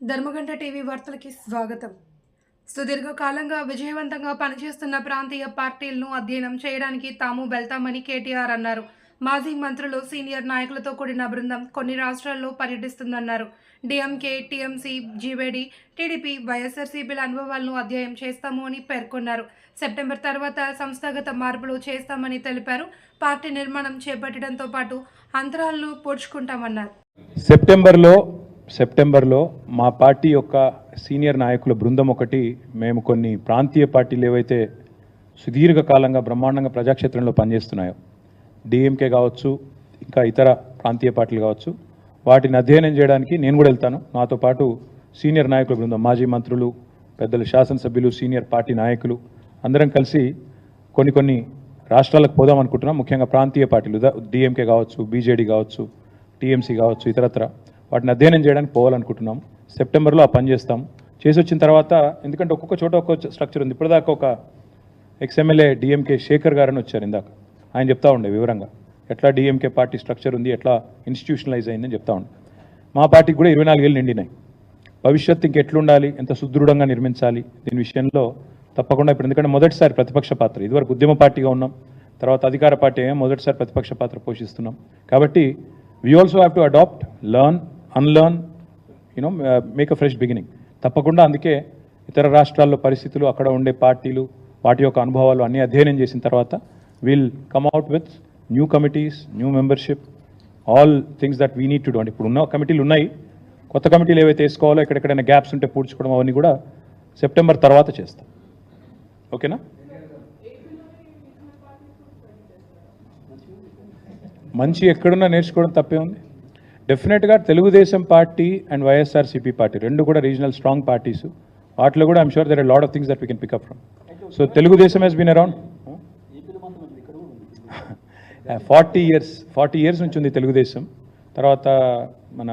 ధర్మగంట TV వార్తలకి స్వాగతం. సుదీర్ఘకాలంగా విజయవంతంగా పనిచేస్తున్న ప్రాంతీయ పార్టీలను అధ్యయనం చేయడానికి తాము వెళ్తామని కేటీఆర్ అన్నారు. మాజీ మంత్రులు సీనియర్ నాయకులతో కూడిన బృందం కొన్ని రాష్ట్రాల్లో పర్యటిస్తుందన్నారు. డిఎంకే టీఎంసీ జీవేడి టీడీపీ వైఎస్ఆర్సీపీల అనుభవాలను అధ్యయనం చేస్తాము అని పేర్కొన్నారు. సెప్టెంబర్ తర్వాత సంస్థాగత మార్పులు చేస్తామని తెలిపారు. పార్టీ నిర్మాణం చేపట్టడంతో పాటు అంతరాలను పూడ్చుకుంటామన్నారు. సెప్టెంబర్లో సెప్టెంబర్లో మా పార్టీ యొక్క సీనియర్ నాయకుల బృందం ఒకటి మేము కొన్ని ప్రాంతీయ పార్టీలు ఏవైతే సుదీర్ఘకాలంగా బ్రహ్మాండంగా ప్రజాక్షేత్రంలో పనిచేస్తున్నాయో డిఎంకే కావచ్చు ఇంకా ఇతర ప్రాంతీయ పార్టీలు కావచ్చు వాటిని అధ్యయనం చేయడానికి నేను కూడా వెళ్తాను. నాతో పాటు సీనియర్ నాయకుల బృందం మాజీ మంత్రులు పెద్దలు శాసనసభ్యులు సీనియర్ పార్టీ నాయకులు అందరం కలిసి కొన్ని కొన్ని రాష్ట్రాలకు పోదాం అనుకుంటున్నాం. ముఖ్యంగా ప్రాంతీయ పార్టీలు డిఎంకే కావచ్చు బీజేడీ కావచ్చు టీఎంసీ కావచ్చు ఇతరత్ర. వాటిని అధ్యయనం చేయడానికి పోవాలనుకుంటున్నాం. సెప్టెంబర్లో ఆ పని చేస్తాం. చేసి వచ్చిన తర్వాత ఎందుకంటే ఒక్కొక్క చోట ఒక్కొక్క స్ట్రక్చర్ ఉంది. ఇప్పటిదాకా ఒక ఎక్స్ఎమ్మెల్యే డిఎంకే శేఖర్ గారని వచ్చారు ఇందాక. ఆయన చెప్తా ఉండే వివరంగా. ఎట్లా డిఎంకే పార్టీ స్ట్రక్చర్ ఉంది ఎట్లా ఇన్స్టిట్యూషనలైజ్ అయిందని చెప్తా ఉండే. మా పార్టీకి కూడా ఇరవై నాలుగేళ్ళు నిండినాయి. భవిష్యత్తు ఇంకెట్లుండాలి ఎంత సుదృఢంగా నిర్మించాలి దీని విషయంలో తప్పకుండా ఇప్పుడు ఎందుకంటే మొదటిసారి ప్రతిపక్ష పాత్ర. ఇదివరకు ఉద్యమ పార్టీగా ఉన్నాం. తర్వాత అధికార పార్టీ ఏమో మొదటిసారి ప్రతిపక్ష పాత్ర పోషిస్తున్నాం. కాబట్టి we also have to adapt learn unlearn you know make a fresh beginning తప్పకుండా అందుకే ఇతర రాష్ట్రాల్లో పరిస్థితులు అక్కడ ఉండే పార్టీలు వాటి యొక్క అనుభవాలు అన్నీ అధ్యయనం చేసిన తర్వాత will come out with new committees new membership all things that we need to do అంటే ఇప్పుడు ఉన్న కమిటీలు ఉన్నాయి. కొత్త కమిటీలు ఏవైతే వేసుకోవాలో ఎక్కడెక్కడైనా గ్యాప్స్ ఉంటే పూడ్చుకోవడం అవన్నీ కూడా సెప్టెంబర్ తర్వాత చేస్తాం. ఓకేనా మంచి ఎక్కడున్నా నేర్చుకోవడం తప్పే ఉంది. డెఫినెట్గా Telugudesam party and YSRCP party రెండు కూడా రీజనల్ స్ట్రాంగ్ పార్టీస్ వాటిలో కూడా I'm sure there lot of things that we can pick up from so Telugudesam he's been around forty years forty years నుంచి ఉంది తెలుగుదేశం. తర్వాత మన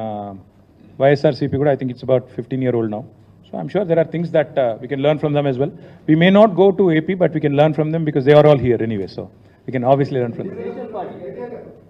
వైఎస్ఆర్సీపీ కూడా I think it's about fifteen year old now so I'm sure there are things that we can learn from them as well. We may not go to AP, but we can learn from them because they are all here anyway, so we can obviously learn from them